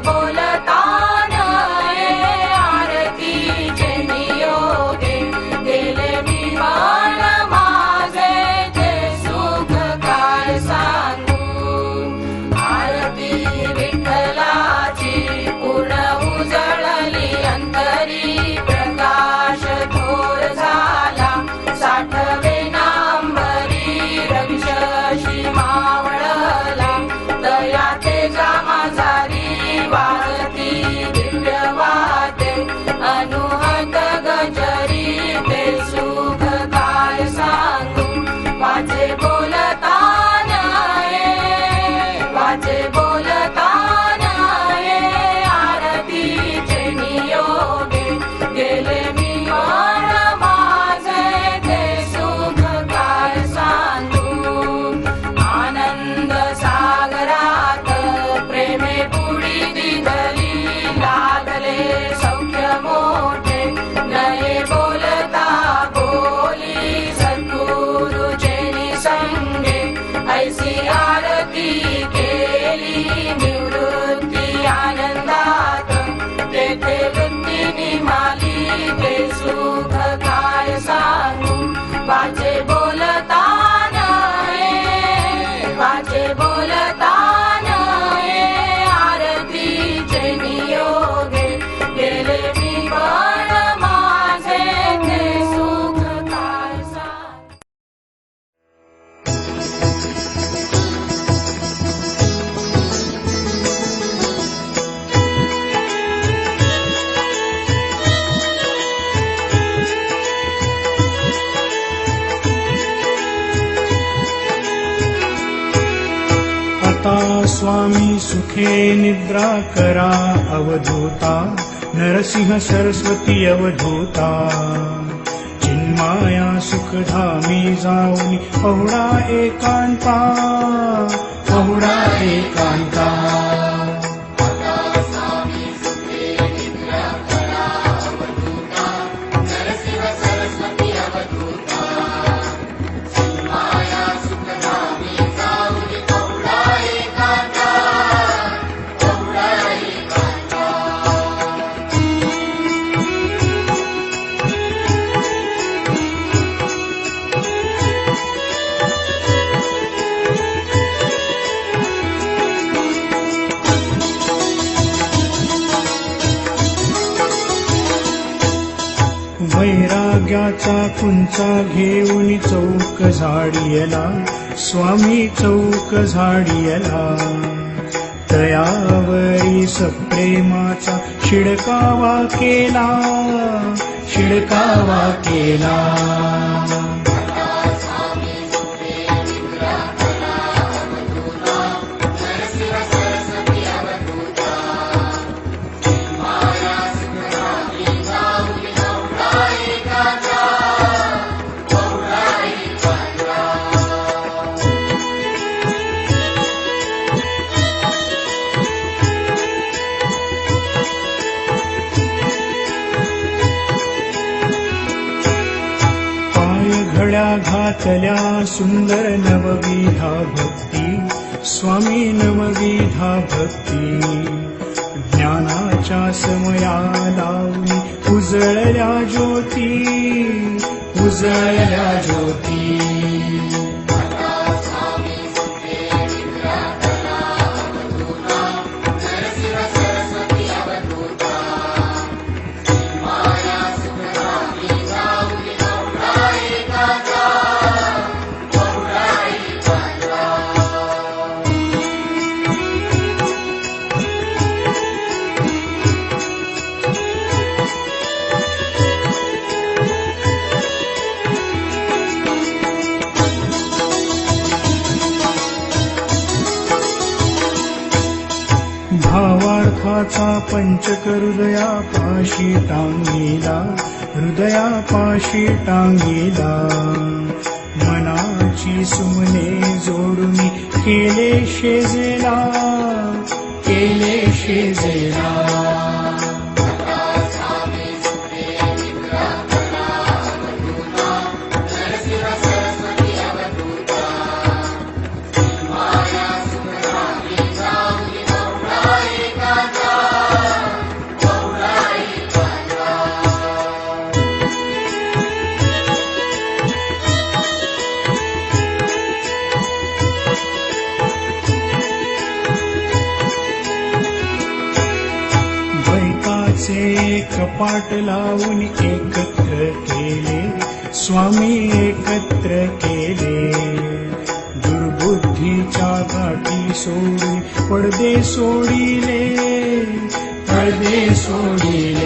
bola. mercy. स्वामी सुखे निद्रा करा अवधूता। नरसिंह सरस्वती अवधूता। चिन्माया सुखधामी जाऊनी पहुडा एकांता। पहुडा एकांता वैराग्याचा कुंचा घेऊन चौक झाडियला. स्वामी चौक झाडियला. तयावरी सप्रेमाचा शिडकावा केला. शिडकावा केला. घातल्या सुंदर नवविधा भक्ती स्वामी नवविधा भक्ती ज्ञानाच्या समया लावली उजळल्या ज्योती उजळल्या ज्योती भावार्थाचा पंचक हृदया पाशी टांगीला हृदया पाशी टांगीला मनाची सुमने जोडून केले शेजेला केले शेजेला चे कपाट लावून एकत्र केले. स्वामी एकत्र केले. दुर्बुद्धीच्या गाठी सोडी पडदे सोडिले. पडदे सोडिले.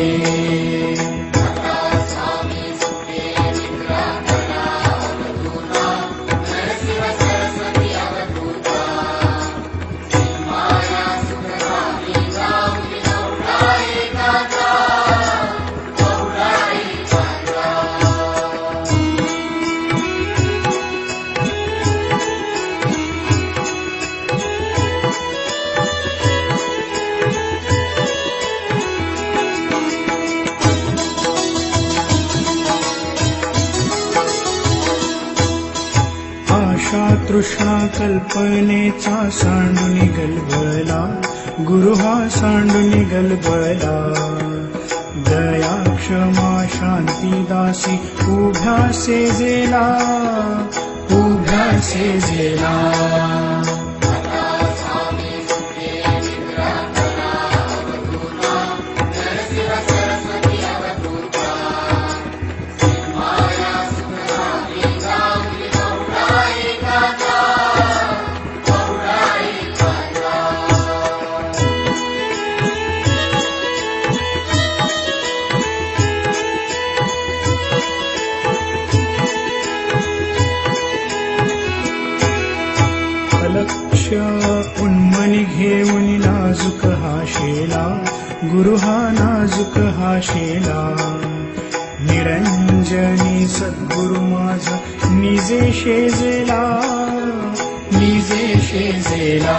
आशा तृष्णा कल्पनेचा सांडून गलबला गुरु हा सांडून गलबला। दया क्षमा शांती दासी सेजेला उभ्या सेजेला गुरु हा नाजुक हा शेला निरंजनी सद्गुरु निजे शेजेला। निजे शेजेला